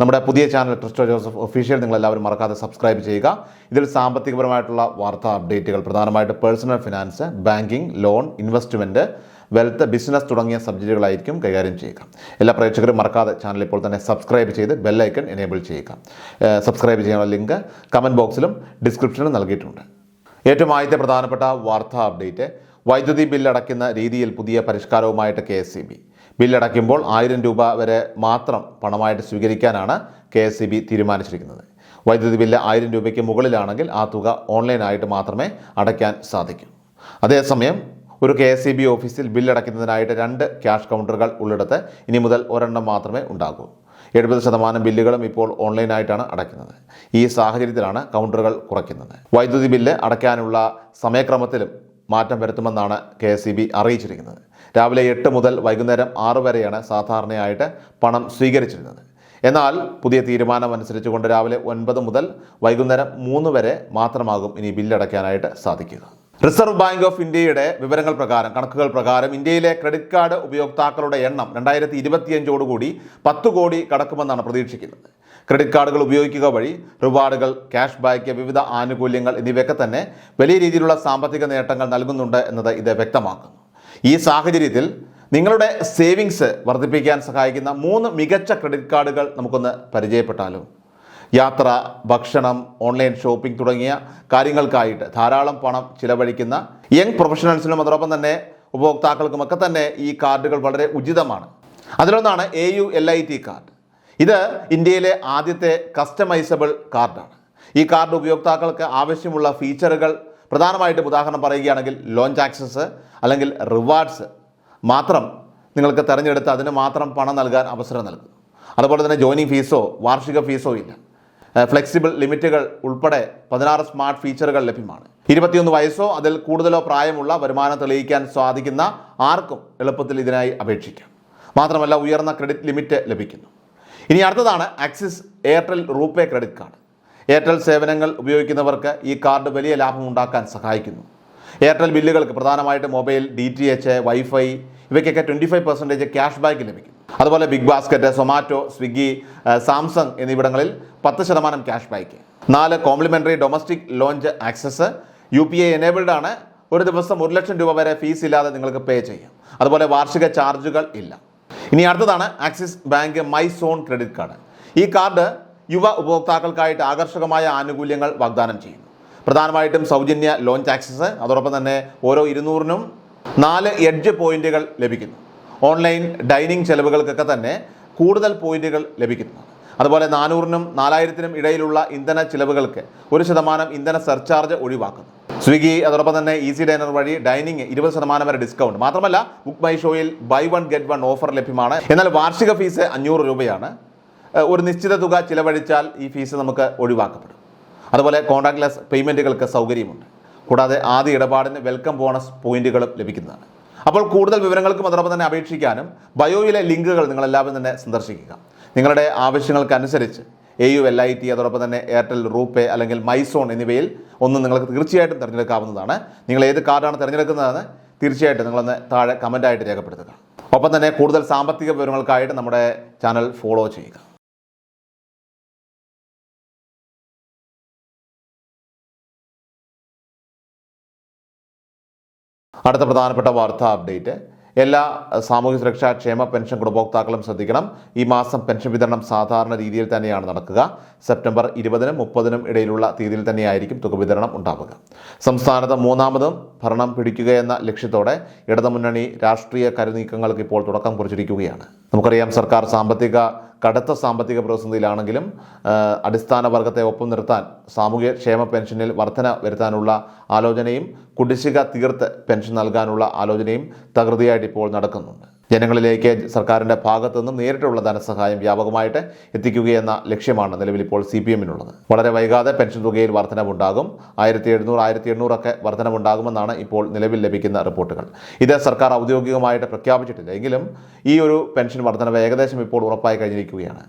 നമ്മുടെ പുതിയ channel Cristo Joseph official നിങ്ങൾ എല്ലാവരും മറക്കാതെ സബ്സ്ക്രൈബ് ചെയ്യുക. ഇതിൽ സാമ്പത്തികപരമായിട്ടുള്ള വാർത്താ അപ്ഡേറ്റുകൾ പ്രധാനമായിട്ട് personal finance banking loan investment wealth business തുടങ്ങിയ സബ്ജക്റ്റുകളായിരിക്കും കൈകാര്യം ചെയ്യുക. എല്ലാ പ്രേക്ഷകരും മറക്കാതെ ചാനൽ ഇപ്പോൾ തന്നെ സബ്സ്ക്രൈബ് ചെയ്ത് ബെല്ലൈക്കൺ എനേബിൾ ചെയ്യുക. സബ്സ്ക്രൈബ് ചെയ്യാനുള്ള ലിങ്ക് കമന്റ് ബോക്സിലും ഡിസ്ക്രിപ്ഷനിലും നൽകിയിട്ടുണ്ട്. ഏറ്റവും ആദ്യത്തെ പ്രധാനപ്പെട്ട വാർത്താ അപ്ഡേറ്റ് വൈദ്യുതി ബില്ല് അടയ്ക്കുന്ന രീതിയിൽ പുതിയ പരിഷ്കാരവുമായിട്ട് കെ എസ് ബില്ലടയ്ക്കുമ്പോൾ ആയിരം രൂപ വരെ മാത്രം പണമായിട്ട് സ്വീകരിക്കാനാണ് കെ എസ് തീരുമാനിച്ചിരിക്കുന്നത്. വൈദ്യുതി ബില്ല് ആയിരം രൂപയ്ക്ക് മുകളിലാണെങ്കിൽ ആ തുക ഓൺലൈനായിട്ട് മാത്രമേ അടയ്ക്കാൻ സാധിക്കൂ. അതേസമയം ഒരു കെ എസ് സി ബി ഓഫീസിൽ ബില്ലടയ്ക്കുന്നതിനായിട്ട് രണ്ട് ക്യാഷ് കൗണ്ടറുകൾ ഉള്ളിടത്ത് ഇനി മുതൽ ഒരെണ്ണം മാത്രമേ ഉണ്ടാകൂ. എഴുപത് ശതമാനം ബില്ലുകളും ഇപ്പോൾ ഓൺലൈനായിട്ടാണ് അടയ്ക്കുന്നത്. ഈ സാഹചര്യത്തിലാണ് കൗണ്ടറുകൾ കുറയ്ക്കുന്നത്. വൈദ്യുതി ബില്ല് അടയ്ക്കാനുള്ള സമയക്രമത്തിലും മാറ്റം വരുത്തുമെന്നാണ് കെ അറിയിച്ചിരിക്കുന്നത്. രാവിലെ എട്ട് മുതൽ വൈകുന്നേരം ആറ് വരെയാണ് സാധാരണയായിട്ട് പണം സ്വീകരിച്ചിരുന്നത്. എന്നാൽ പുതിയ തീരുമാനം അനുസരിച്ചുകൊണ്ട് രാവിലെ ഒൻപത് മുതൽ വൈകുന്നേരം മൂന്ന് വരെ മാത്രമാകും ഇനി ബില്ലടയ്ക്കാനായിട്ട് സാധിക്കുക. റിസർവ് ബാങ്ക് ഓഫ് ഇന്ത്യയുടെ വിവരങ്ങൾ പ്രകാരം കണക്കുകൾ പ്രകാരം ഇന്ത്യയിലെ ക്രെഡിറ്റ് കാർഡ് ഉപയോക്താക്കളുടെ എണ്ണം രണ്ടായിരത്തി ഇരുപത്തിയഞ്ചോടുകൂടി പത്ത് കോടി കടക്കുമെന്നാണ് പ്രതീക്ഷിക്കുന്നത്. ക്രെഡിറ്റ് കാർഡുകൾ ഉപയോഗിക്കുക വഴി റിവാർഡുകൾ ക്യാഷ് ബാക്ക് വിവിധ ആനുകൂല്യങ്ങൾ എന്നിവയൊക്കെ തന്നെ വലിയ രീതിയിലുള്ള സാമ്പത്തിക നേട്ടങ്ങൾ നൽകുന്നുണ്ട് എന്നത് ഇത് വ്യക്തമാക്കുന്നു. ഈ സാഹചര്യത്തിൽ നിങ്ങളുടെ സേവിങ്സ് വർദ്ധിപ്പിക്കാൻ സഹായിക്കുന്ന മൂന്ന് മികച്ച ക്രെഡിറ്റ് കാർഡുകൾ നമുക്കൊന്ന് പരിചയപ്പെട്ടാലോ? യാത്ര ഭക്ഷണം ഓൺലൈൻ ഷോപ്പിംഗ് തുടങ്ങിയ കാര്യങ്ങൾക്കായിട്ട് ധാരാളം പണം ചിലവഴിക്കുന്ന യങ് പ്രൊഫഷണൽസിനും അതോടൊപ്പം തന്നെ ഉപഭോക്താക്കൾക്കുമൊക്കെ തന്നെ ഈ കാർഡുകൾ വളരെ ഉചിതമാണ്. അതിലൊന്നാണ് A U L I T card ഇത് ഇന്ത്യയിലെ ആദ്യത്തെ കസ്റ്റമൈസബിൾ കാർഡാണ് ഈ കാർഡ് ഉപയോക്താക്കൾക്ക് ആവശ്യമുള്ള ഫീച്ചറുകൾ പ്രധാനമായിട്ടും ഉദാഹരണം പറയുകയാണെങ്കിൽ ലോഞ്ച് ആക്സസ് അല്ലെങ്കിൽ റിവാർഡ്സ് മാത്രം നിങ്ങൾക്ക് തിരഞ്ഞെടുത്ത് അതിന് മാത്രം പണം നൽകാൻ അവസരം നൽകും. അതുപോലെ തന്നെ ജോയിനിങ് ഫീസോ വാർഷിക ഫീസോ ഇല്ല. ഫ്ലെക്സിബിൾ ലിമിറ്റുകൾ ഉൾപ്പെടെ പതിനാറ് സ്മാർട്ട് ഫീച്ചറുകൾ ലഭ്യമാണ്. ഇരുപത്തിയൊന്ന് വയസ്സോ അതിൽ കൂടുതലോ പ്രായമുള്ള വരുമാനം തെളിയിക്കാൻ സാധിക്കുന്ന ആർക്കും എളുപ്പത്തിൽ ഇതിനായി അപേക്ഷിക്കാം. മാത്രമല്ല ഉയർന്ന ക്രെഡിറ്റ് ലിമിറ്റ് ലഭിക്കുന്നു. ഇനി അടുത്തതാണ് Axis Airtel RuPay credit card Airtel സേവനങ്ങൾ ഉപയോഗിക്കുന്നവർക്ക് ഈ കാർഡ് വലിയ ലാഭം ഉണ്ടാക്കാൻ സഹായിക്കുന്നു. എയർടെൽ ബില്ലുകൾക്ക് പ്രധാനമായിട്ട് mobile D T H wifi ഇവയ്ക്കൊക്കെ twenty five percentage cash back ലഭിക്കും അതുപോലെ big basket Zomato Swiggy Samsung എന്നിവിടങ്ങളിൽ പത്ത് ശതമാനം ക്യാഷ് ബാക്ക് നാല് complimentary domestic lounge access. U P I enabled ആണ്. ഒരു ദിവസം ഒരു ലക്ഷം രൂപ വരെ ഫീസ് ഇല്ലാതെ നിങ്ങൾക്ക് പേ ചെയ്യാം. അതുപോലെ വാർഷിക ചാർജുകൾ ഇല്ല. ഇനി അടുത്തതാണ് Axis Bank My Zone credit card ഈ കാർഡ് യുവ ഉപഭോക്താക്കൾക്കായിട്ട് ആകർഷകമായ ആനുകൂല്യങ്ങൾ വാഗ്ദാനം ചെയ്യുന്നു. പ്രധാനമായിട്ടും സൗജന്യ ലോൺ ടാക്സസ് അതോടൊപ്പം തന്നെ ഓരോ ഇരുന്നൂറിനും നാല് എഡ്ജ് പോയിന്റുകൾ ലഭിക്കുന്നു. ഓൺലൈൻ ഡൈനിങ് ചെലവുകൾക്കൊക്കെ തന്നെ കൂടുതൽ പോയിന്റുകൾ ലഭിക്കുന്നു. അതുപോലെ നാനൂറിനും നാലായിരത്തിനും ഇടയിലുള്ള ഇന്ധന ചിലവുകൾക്ക് ഒരു ശതമാനം ഇന്ധന സർചാർജ് ഒഴിവാക്കുന്നു. സ്വിഗ്ഗി അതോടൊപ്പം തന്നെ ഈസി ഡൈനർ വഴി ഡൈനിങ് ഇരുപത് ശതമാനം വരെ ഡിസ്കൗണ്ട്. മാത്രമല്ല ബുക്ക് മൈ ഷോയിൽ buy one get one offer ലഭ്യമാണ്. എന്നാൽ വാർഷിക ഫീസ് അഞ്ഞൂറ് രൂപയാണ്. ഒരു നിശ്ചിത തുക ചിലവഴിച്ചാൽ ഈ ഫീസ് നമുക്ക് ഒഴിവാക്കപ്പെടും. അതുപോലെ കോൺടാക്ട്ലെസ് പേയ്മെന്റുകൾക്ക് സൗകര്യമുണ്ട്. കൂടാതെ ആദ്യ ഇടപാടിന് വെൽക്കം ബോണസ് പോയിന്റുകളും ലഭിക്കുന്നതാണ്. അപ്പോൾ കൂടുതൽ വിവരങ്ങൾക്കും അതോടൊപ്പം തന്നെ അപേക്ഷിക്കാനും ബയോയിലെ ലിങ്കുകൾ നിങ്ങളെല്ലാവരും തന്നെ സന്ദർശിക്കുക. നിങ്ങളുടെ ആവശ്യങ്ങൾക്കനുസരിച്ച് A U L I T അതോടൊപ്പം തന്നെ എയർടെൽ റൂപേ അല്ലെങ്കിൽ മൈസോൺ എന്നിവയിൽ ഒന്ന് നിങ്ങൾക്ക് തീർച്ചയായിട്ടും തിരഞ്ഞെടുക്കാവുന്നതാണ്. നിങ്ങൾ ഏത് കാർഡാണ് തിരഞ്ഞെടുക്കുന്നതെന്ന് തീർച്ചയായിട്ടും നിങ്ങളൊന്ന് താഴെ കമന്റായിട്ട് രേഖപ്പെടുത്തുക. ഒപ്പം തന്നെ കൂടുതൽ സാമ്പത്തിക വിവരങ്ങൾക്കായിട്ട് നമ്മുടെ ചാനൽ ഫോളോ ചെയ്യുക. അടുത്ത പ്രധാനപ്പെട്ട വാർത്താ അപ്ഡേറ്റ്. എല്ലാ സാമൂഹ്യ സുരക്ഷാ ക്ഷേമ പെൻഷൻ ഗുണഭോക്താക്കളും ശ്രദ്ധിക്കണം. ഈ മാസം പെൻഷൻ വിതരണം സാധാരണ രീതിയിൽ തന്നെയാണ് നടക്കുക. സെപ്റ്റംബർ ഇരുപതിനും മുപ്പതിനും ഇടയിലുള്ള തീയതിയിൽ തന്നെയായിരിക്കും തുക വിതരണം ഉണ്ടാവുക. സംസ്ഥാനത്ത് മൂന്നാമതും ഭരണം പിടിക്കുക എന്ന ലക്ഷ്യത്തോടെ ഇടതുമുന്നണി രാഷ്ട്രീയ കരുനീക്കങ്ങൾക്ക് ഇപ്പോൾ തുടക്കം കുറിച്ചിരിക്കുകയാണ്. നമുക്കറിയാം സർക്കാർ സാമ്പത്തിക കടുത്ത സാമ്പത്തിക പ്രതിസന്ധിയിലാണെങ്കിലും അടിസ്ഥാന വർഗത്തെ ഒപ്പം നിർത്താൻ സാമൂഹ്യ ക്ഷേമ പെൻഷനിൽ വർധന വരുത്താനുള്ള ആലോചനയും കുടിശ്ശിക തീർത്ത് പെൻഷൻ നൽകാനുള്ള ആലോചനയും തകൃതിയായിട്ട് ഇപ്പോൾ നടക്കുന്നുണ്ട്. ജനങ്ങളിലേക്ക് സർക്കാരിന്റെ ഭാഗത്തു നിന്നും നേരിട്ടുള്ള ധനസഹായം വ്യാപകമായിട്ട് എത്തിക്കുകയെന്ന ലക്ഷ്യമാണ് നിലവിൽ ഇപ്പോൾ സി പി എമ്മിനുള്ളത്. വളരെ വൈകാതെ പെൻഷൻ തുകയിൽ വർധനവുണ്ടാകും. ആയിരത്തി എഴുന്നൂറ് ആയിരത്തി എണ്ണൂറൊക്കെ വർധനവുണ്ടാകുമെന്നാണ് ഇപ്പോൾ നിലവിൽ ലഭിക്കുന്ന റിപ്പോർട്ടുകൾ. ഇത് സർക്കാർ ഔദ്യോഗികമായിട്ട് പ്രഖ്യാപിച്ചിട്ടില്ല. എങ്കിലും ഈ ഒരു പെൻഷൻ വർധനവ് ഏകദേശം ഇപ്പോൾ ഉറപ്പായി കഴിഞ്ഞിരിക്കുകയാണ്.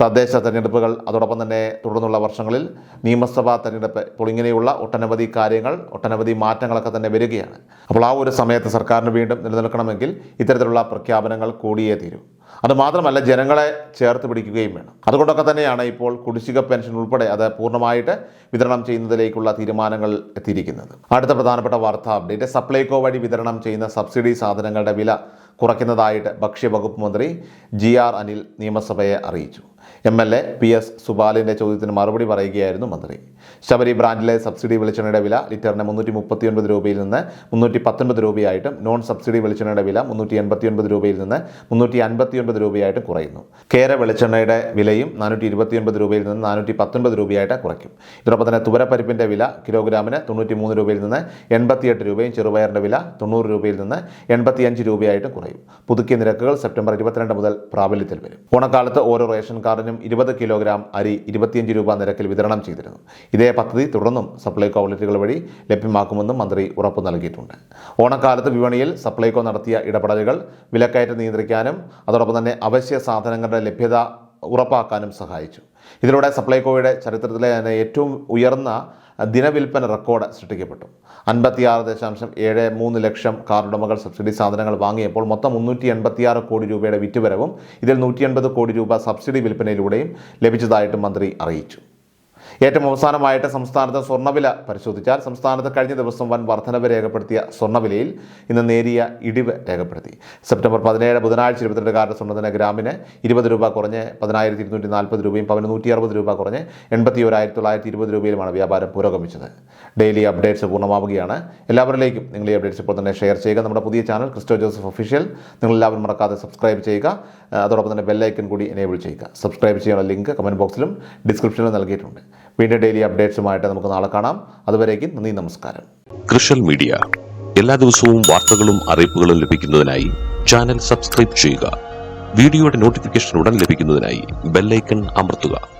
തദ്ദേശ തെരഞ്ഞെടുപ്പുകൾ അതോടൊപ്പം തന്നെ തുടർന്നുള്ള വർഷങ്ങളിൽ നിയമസഭാ തെരഞ്ഞെടുപ്പ് ഇപ്പോൾ ഇങ്ങനെയുള്ള ഒട്ടനവധി കാര്യങ്ങൾ ഒട്ടനവധി മാറ്റങ്ങളൊക്കെ തന്നെ വരികയാണ്. അപ്പോൾ ആ ഒരു സമയത്ത് സർക്കാരിന് വീണ്ടും നിലനിൽക്കണമെങ്കിൽ ഇത്തരത്തിലുള്ള പ്രഖ്യാപനങ്ങൾ കൂടിയേ തീരൂ. അതുമാത്രമല്ല ജനങ്ങളെ ചേർത്ത് പിടിക്കുകയും വേണം. അതുകൊണ്ടൊക്കെ തന്നെയാണ് ഇപ്പോൾ കുടിശ്ശിക പെൻഷൻ ഉൾപ്പെടെ അത് പൂർണമായിട്ട് വിതരണം ചെയ്യുന്നതിലേക്കുള്ള തീരുമാനങ്ങൾ എത്തിയിരിക്കുന്നത്. അടുത്ത പ്രധാനപ്പെട്ട വാർത്താ അപ്ഡേറ്റ് സപ്ലൈകോ വഴി വിതരണം ചെയ്യുന്ന സബ്സിഡി സാധനങ്ങളുടെ വില കുറയ്ക്കുന്നതായിട്ട് ഭക്ഷ്യവകുപ്പ് മന്ത്രി ജി ആർ അനിൽ നിയമസഭയെ അറിയിച്ചു. M L A P S സുബാലിന്റെ ചോദ്യത്തിന് മറുപടി പറയുകയായിരുന്നു മന്ത്രി. ശബരി ബ്രാൻഡിലെ സബ്സിഡി വെളിച്ചെണ്ണയുടെ വില ലിറ്ററിന് മുന്നൂറ്റി മുപ്പത്തിയൊൻപത് രൂപയിൽ നിന്ന് മുന്നൂറ്റി പത്തൊൻപത് രൂപയായിട്ടും നോൺ സബ്സിഡി വെളിച്ചെണ്ണയുടെ വില മുന്നൂറ്റി എൺപത്തിയൊൻപത് രൂപയിൽ നിന്ന് മുന്നൂറ്റി അൻപത്തിയൊൻപത് രൂപയായിട്ട് കുറയുന്നു. കേര വെളിച്ചെണ്ണയുടെ വിലയും നാനൂറ്റി ഇരുപത്തിയൊൻപത് രൂപയിൽ നിന്ന് നാനൂറ്റി പത്തൊൻപത് രൂപയായിട്ട് കുറയ്ക്കും. ഇതിനൊപ്പം തന്നെ തുവരപ്പരിപ്പിന്റെ വില കിലോഗ്രാമിന് തൊണ്ണൂറ്റി മൂന്ന് രൂപയിൽ നിന്ന് എൺപത്തിയെട്ട് രൂപയും ചെറുപയറിന്റെ വില തൊണ്ണൂറ് രൂപയിൽ നിന്ന് എൺപത്തിയഞ്ച് രൂപയായിട്ട് കുറയും. പുതുക്കിയ നിരക്കുകൾ സെപ്റ്റംബർ ഇരുപത്തിരണ്ട് മുതൽ പ്രാബല്യത്തിൽ വരും. ഓണക്കാലത്ത് ഓരോ റേഷൻ കാർഡിനും ഇരുപത് കിലോഗ്രാം അരി ഇരുപത്തിയഞ്ച് രൂപ നിരക്കിൽ വിതരണം ചെയ്തിരുന്നു. ഇതേ പദ്ധതി തുടർന്നും സപ്ലൈകോ ഔട്ട്ലെറ്റുകൾ വഴി ലഭ്യമാക്കുമെന്നും മന്ത്രി ഉറപ്പു നൽകിയിട്ടുണ്ട്. ഓണക്കാലത്ത് വിപണിയിൽ സപ്ലൈകോ നടത്തിയ ഇടപെടലുകൾ വിലക്കയറ്റം നിയന്ത്രിക്കാനും അതോടൊപ്പം തന്നെ അവശ്യ സാധനങ്ങളുടെ ലഭ്യത ഉറപ്പാക്കാനും സഹായിച്ചു. ഇതിലൂടെ സപ്ലൈകോയുടെ ചരിത്രത്തിലെ തന്നെ ഏറ്റവും ഉയർന്ന ദിനവിൽപ്പന റെക്കോർഡ് സൃഷ്ടിക്കപ്പെട്ടു. അൻപത്തിയാറ് ദശാംശം ഏഴ് മൂന്ന് ലക്ഷം കാർഡുടമകൾ സബ്സിഡി സാധനങ്ങൾ വാങ്ങിയപ്പോൾ മൊത്തം മുന്നൂറ്റി എൺപത്തിയാറ് കോടി രൂപയുടെ വിറ്റുവരവും ഇതിൽ നൂറ്റി എൺപത് കോടി രൂപ സബ്സിഡി വിൽപ്പനയിലൂടെയും ലഭിച്ചതായിട്ടും മന്ത്രി അറിയിച്ചു. ഏറ്റവും അവസാനമായിട്ട് സംസ്ഥാനത്ത് സ്വർണവില പരിശോധിച്ചാൽ സംസ്ഥാനത്ത് കഴിഞ്ഞ ദിവസം വൻ വർധനവ് രേഖപ്പെടുത്തിയ സ്വർണവിലയിൽ ഇന്ന് നേരിയ ഇടിവ് രേഖപ്പെടുത്തി. സെപ്റ്റംബർ പതിനേഴ് ബുധനാഴ്ച ഇരുപത്തിരണ്ട് കാരുടെ സ്വർണത്തിന് ഗ്രാമിന് ഇരുപത് രൂപ കുറഞ്ഞ് പതിനായിരത്തി ഇരുന്നൂറ്റി നാൽപ്പത് രൂപയും പവന് നൂറ്റി അറുപത് രൂപ കുറഞ്ഞ് എൺപത്തി ഒരായിരത്തി തൊള്ളായിരത്തി ഇരുപത് രൂപയിലുമാണ് വ്യാപാരം പുരോഗമിച്ചത്. ഡെയിലി അപ്ഡേറ്റ്സ് പൂർണമാവുകയാണ്. എല്ലാവരിലേക്കും നിങ്ങൾ ഈ അപ്ഡേറ്റ്സ് ഇപ്പോൾ തന്നെ ഷെയർ ചെയ്യുക. നമ്മുടെ പുതിയ ചാനൽ ക്രിസ്റ്റോ ജോസഫ് ഒഫീഷ്യൽ. നിങ്ങൾ എല്ലാവരും മറക്കാതെ സബ്സ്ക്രൈബ് ചെയ്യുക. അതോടൊപ്പം തന്നെ ബെല്ലൈക്കൺ കൂടി എനേബിൾ ചെയ്യുക. സബ്സ്ക്രൈബ് ചെയ്യാനുള്ള ലിങ്ക് കമന്റ് ബോക്സിലും ഡിസ്ക്രിപ്ഷനിലും നൽകിയിട്ടുണ്ട്. വീണ്ടും ഡെയിലി അപ്ഡേറ്റ്സുമായിട്ട് നമുക്ക് നാളെ കാണാം. അതുവരേക്കും നന്ദി നമസ്കാരം. കൃഷൽ മീഡിയ. എല്ലാ ദിവസവും വാർത്തകളും അറിയിപ്പുകളും ലഭിക്കുന്നതിനായി ചാനൽ സബ്സ്ക്രൈബ് ചെയ്യുക. വീഡിയോയുടെ നോട്ടിഫിക്കേഷൻ ഉടൻ ലഭിക്കുന്നതിനായി ബെല്ലൈക്കൺ അമർത്തുക.